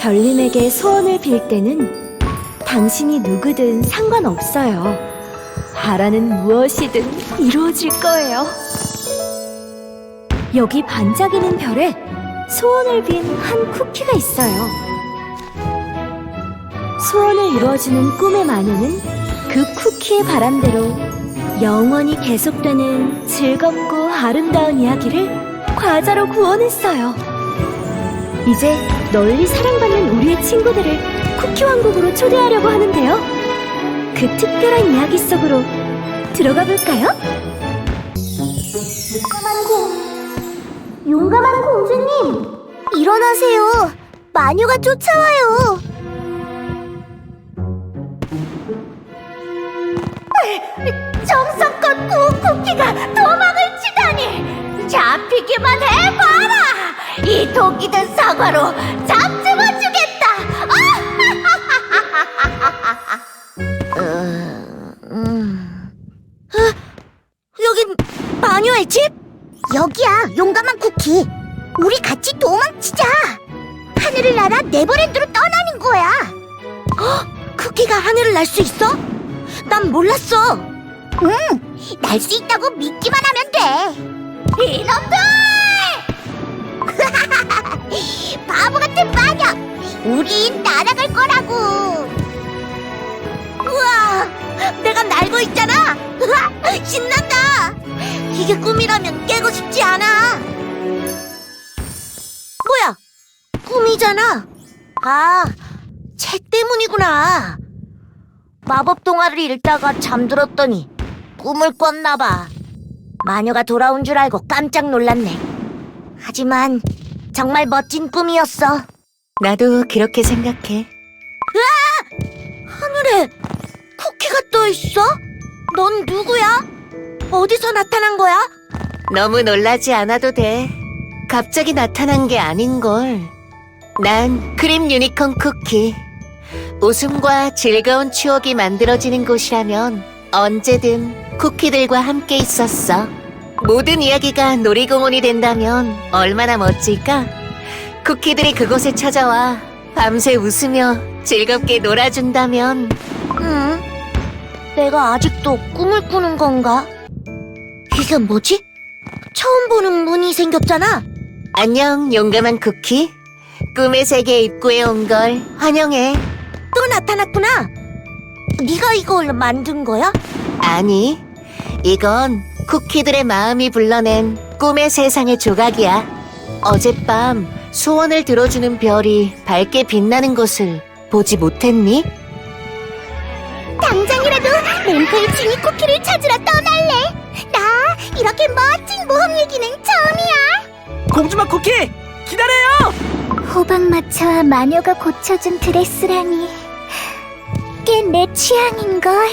별님에게 소원을 빌 때는 당신이 누구든 상관없어요. 바라는 무엇이든 이루어질 거예요. 여기 반짝이는 별에 소원을 빈 한 쿠키가 있어요. 소원을 이루어주는 꿈의 마녀는 그 쿠키의 바람대로 영원히 계속되는 즐겁고 아름다운 이야기를 과자로 구원했어요. 이제 널리 사랑받는 우리의 친구들을 쿠키 왕국으로 초대하려고 하는데요. 그 특별한 이야기 속으로 들어가 볼까요? 용감한 공, 용감한 공주님, 일어나세요. 마녀가 쫓아와요. 정성껏 구운 쿠키가 도망을 치다니 잡히기만 해봐라 이 독이든 사과로 잡집어 주겠다. 여긴 마녀의 집? 여기야 용감한 쿠키. 우리 같이 도망치자. 하늘을 날아 네버랜드로 떠나는 거야. 어? 쿠키가 하늘을 날 수 있어? 난 몰랐어. 응 날 수 있다고 믿기만 하면 돼. 이놈들 바보 같은 마녀 우린 날아갈 거라고 우와 내가 날고 있잖아 우와, 신난다 이게 꿈이라면 깨고 싶지 않아. 뭐야? 꿈이잖아. 아, 책 때문이구나. 마법 동화를 읽다가 잠들었더니 꿈을 꿨나 봐. 마녀가 돌아온 줄 알고 깜짝 놀랐네. 하지만 정말 멋진 꿈이었어. 나도 그렇게 생각해. 하늘에 쿠키가 떠 있어? 넌 누구야? 어디서 나타난 거야? 너무 놀라지 않아도 돼. 갑자기 나타난 게 아닌걸. 난 크림 유니콘 쿠키. 웃음과 즐거운 추억이 만들어지는 곳이라면 언제든 쿠키들과 함께 있었어. 모든 이야기가 놀이공원이 된다면 얼마나 멋질까? 쿠키들이 그곳에 찾아와 밤새 웃으며 즐겁게 놀아준다면 응? 내가 아직도 꿈을 꾸는 건가? 이게 뭐지? 처음 보는 문이 생겼잖아. 안녕 용감한 쿠키. 꿈의 세계 입구에 온 걸 환영해. 또 나타났구나. 네가 이걸 만든 거야? 아니, 이건 쿠키들의 마음이 불러낸 꿈의 세상의 조각이야. 어젯밤 소원을 들어주는 별이 밝게 빛나는 것을 보지 못했니? 당장이라도 램프의 지니 쿠키를 찾으러 떠날래. 나 이렇게 멋진 모험 얘기는 처음이야. 공주마 쿠키 기다려요. 호박마차와 마녀가 고쳐준 드레스라니 꽤 내 취향인걸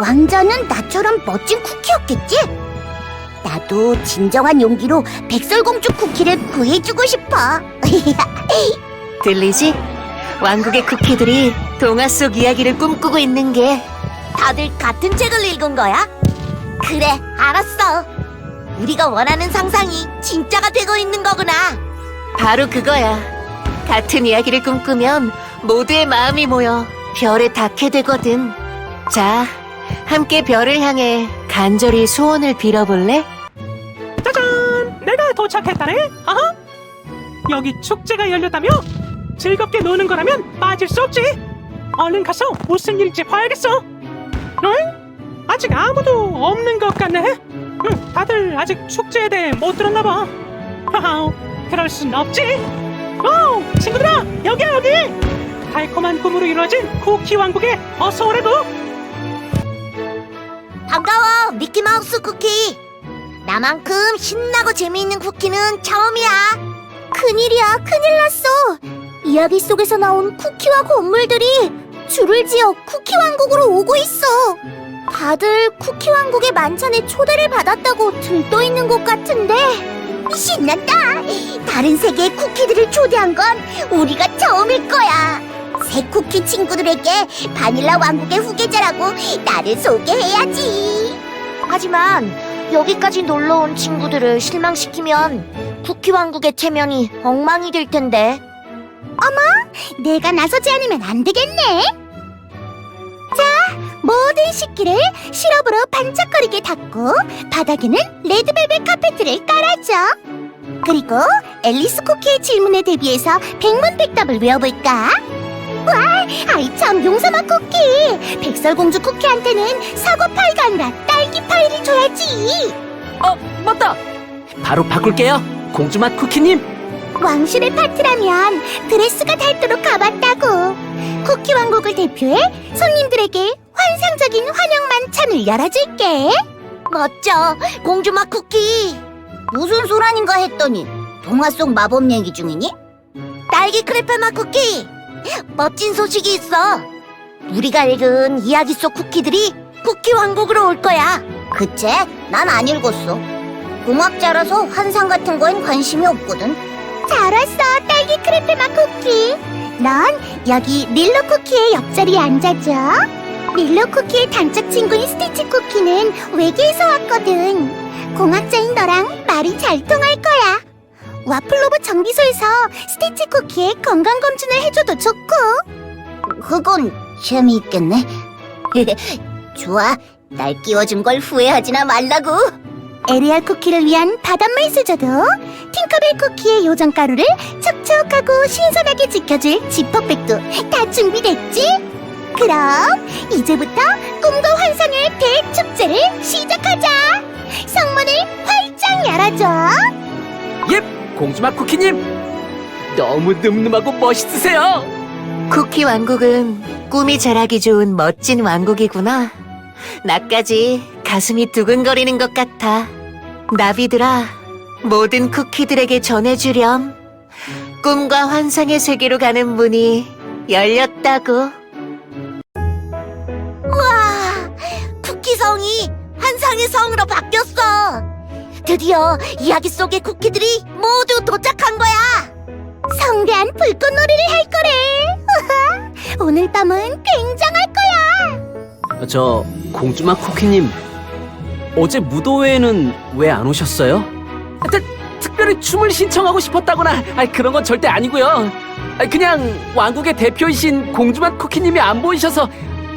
왕자는 나처럼 멋진 쿠키였겠지? 나도 진정한 용기로 백설공주 쿠키를 구해주고 싶어 들리지? 왕국의 쿠키들이 동화 속 이야기를 꿈꾸고 있는 게 다들 같은 책을 읽은 거야? 그래 알았어 우리가 원하는 상상이 진짜가 되고 있는 거구나 바로 그거야. 같은 이야기를 꿈꾸면 모두의 마음이 모여 별에 닿게 되거든. 자, 함께 별을 향해 간절히 소원을 빌어볼래? 짜잔, 내가 도착했다네. 아하. 여기 축제가 열렸다며? 즐겁게 노는 거라면 빠질 수 없지. 얼른 가서 무슨 일인지 봐야겠어. 응? 아직 아무도 없는 것 같네. 응, 다들 아직 축제에 대해 못 들었나 봐. 하하, 그럴 순 없지. 오, 친구들아, 여기야 여기. 달콤한 꿈으로 이루어진 쿠키 왕국에 어서 오래도. 반가워 미키마우스 쿠키. 나만큼 신나고 재미있는 쿠키는 처음이야. 큰일이야 큰일 났어. 이야기 속에서 나온 쿠키와 건물들이 줄을 지어 쿠키 왕국으로 오고 있어. 다들 쿠키 왕국의 만찬에 초대를 받았다고 들떠 있는 것 같은데. 신난다. 다른 세계의 쿠키들을 초대한 건 우리가 처음일 거야 새 쿠키 친구들에게 바닐라 왕국의 후계자라고 나를 소개해야지. 하지만 여기까지 놀러 온 친구들을 실망시키면 쿠키 왕국의 체면이 엉망이 될 텐데. 어머, 내가 나서지 않으면 안 되겠네. 자, 모든 식기를 시럽으로 반짝거리게 닦고 바닥에는 레드벨벳 카페트를 깔아줘. 그리고 앨리스 쿠키의 질문에 대비해서 백문백답을 외워볼까? 와, 아이 참 용서마 쿠키. 백설공주 쿠키한테는 사과 파이가 아니라 딸기 파이를 줘야지. 어, 맞다! 바로 바꿀게요. 공주맛 쿠키님. 왕실의 파티라면 드레스가 닳도록 가봤다고. 쿠키 왕국을 대표해 손님들에게 환상적인 환영 만찬을 열어줄게. 멋져, 공주맛 쿠키. 무슨 소란인가 했더니 동화 속 마법 얘기 중이니? 딸기 크레페 맛 쿠키. 멋진 소식이 있어. 우리가 읽은 이야기 속 쿠키들이 쿠키 왕국으로 올 거야. 그치? 난 안 읽었어. 고막자라서 환상 같은 거엔 관심이 없거든. 잘 왔어, 딸기 크레페 맛 쿠키. 넌 여기 릴로 쿠키의 옆자리에 앉아줘. 릴로 쿠키의 단짝 친구인 스티치 쿠키는 외계에서 왔거든. 공학자인 너랑 말이 잘 통할 거야. 와플로브 정비소에서 스티치 쿠키의 건강검진을 해줘도 좋고. 그건 재미있겠네. 좋아, 날 끼워준 걸 후회하지나 말라고. 에리얼 쿠키를 위한 바닷물 수저도 팅커벨 쿠키의 요정가루를 촉촉하고 신선하게 지켜줄 지퍼백도 다 준비됐지? 그럼 이제부터 꿈과 환상의 대축제를 시작하자! 성문을 활짝 열어줘! 예, 공주맛 쿠키님. 너무 늠름하고 멋있으세요. 쿠키 왕국은 꿈이 자라기 좋은 멋진 왕국이구나. 나까지 가슴이 두근거리는 것 같아. 나비들아, 모든 쿠키들에게 전해주렴. 꿈과 환상의 세계로 가는 문이 열렸다고. 와, 쿠키성이 환상의 성으로 바뀌었어. 드디어 이야기 속의 쿠키들이 모두 도착한 거야. 성대한 불꽃놀이를 할 거래. 오늘 밤은 굉장할 거야. 저 공주맛 쿠키님. 어제 무도회에는 왜 안 오셨어요? 특, 특별히 춤을 신청하고 싶었다거나 그런 건 절대 아니고요. 아니, 그냥 왕국의 대표이신 공주맛 쿠키님이 안 보이셔서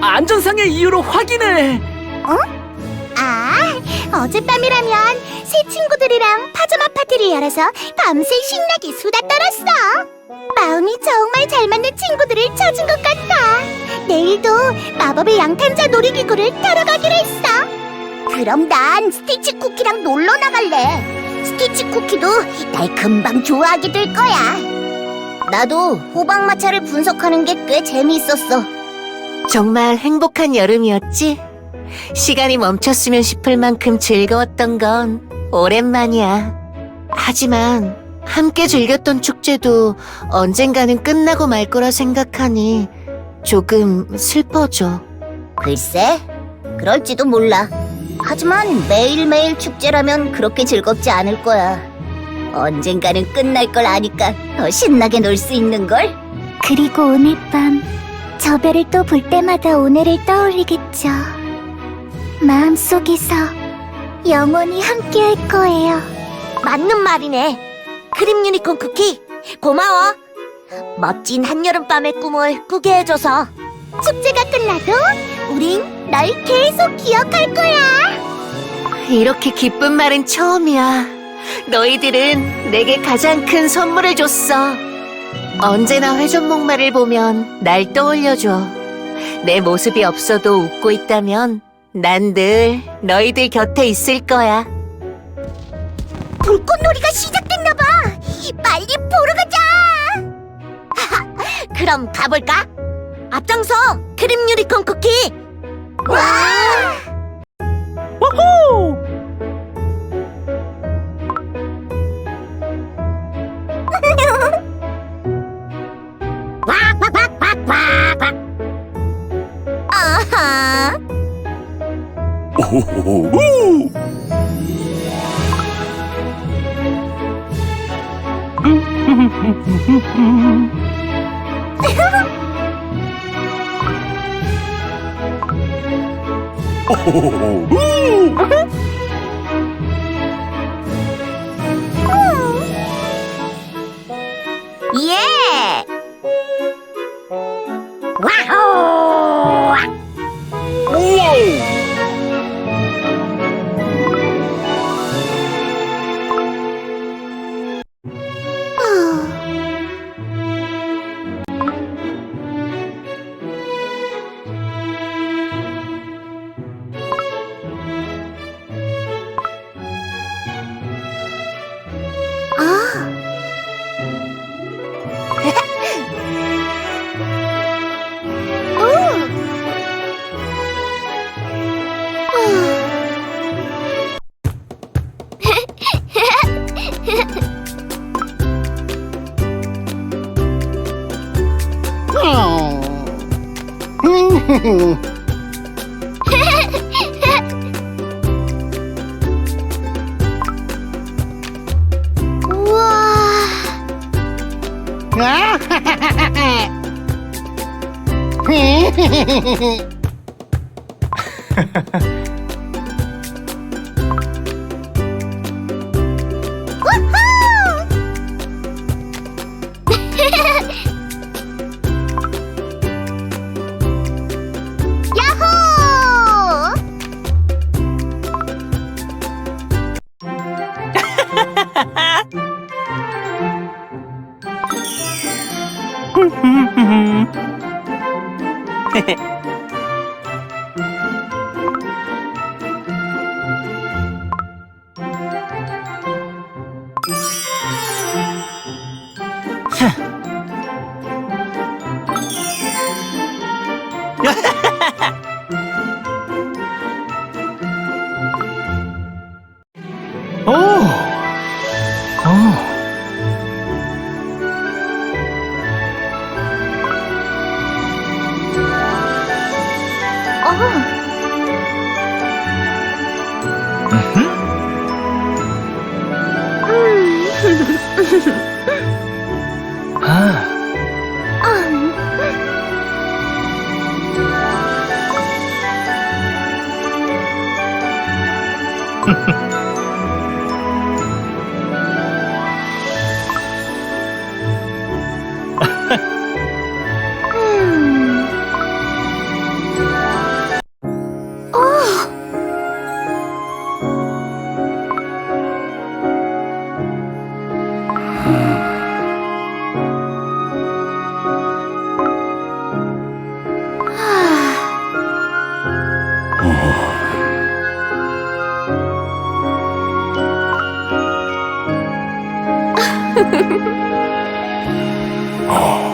안전상의 이유로 확인을. 아, 어젯밤이라면 새 친구들이랑 파자마 파티를 열어서 밤새 신나게 수다 떨었어. 마음이 정말 잘 맞는 친구들을 찾은 것 같아. 내일도 마법의 양탄자 놀이기구를 타러 가기로 했어. 그럼 난 스티치 쿠키랑 놀러 나갈래. 스티치 쿠키도 날 금방 좋아하게 될 거야. 나도 호박마차를 분석하는 게 꽤 재미있었어. 정말 행복한 여름이었지? 시간이 멈췄으면 싶을 만큼 즐거웠던 건 오랜만이야. 하지만 함께 즐겼던 축제도 언젠가는 끝나고 말 거라 생각하니 조금 슬퍼져. 글쎄, 그럴지도 몰라. 하지만 매일매일 축제라면 그렇게 즐겁지 않을 거야. 언젠가는 끝날 걸 아니까 더 신나게 놀 수 있는 걸. 그리고 오늘 밤 저 별을 또 볼 때마다 오늘을 떠올리겠죠. 마음속에서 영원히 함께 할 거예요. 맞는 말이네. 크림 유니콘 쿠키 고마워. 멋진 한여름밤의 꿈을 꾸게 해줘서. 축제가 끝나도 우린 널 계속 기억할 거야. 이렇게 기쁜 말은 처음이야. 너희들은 내게 가장 큰 선물을 줬어. 언제나 회전목마를 보면 날 떠올려줘. 내 모습이 없어도 웃고 있다면 난 늘 너희들 곁에 있을 거야. 불꽃놀이가 시작됐나 봐. 빨리 보러 가자. 그럼 가볼까? 앞장서 크림 유니콘 쿠키. 와! 예! 야호! 오! 오! 어. 아, 우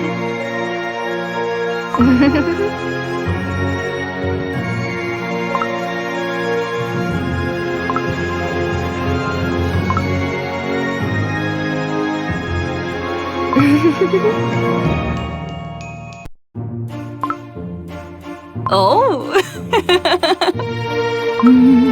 오. 어.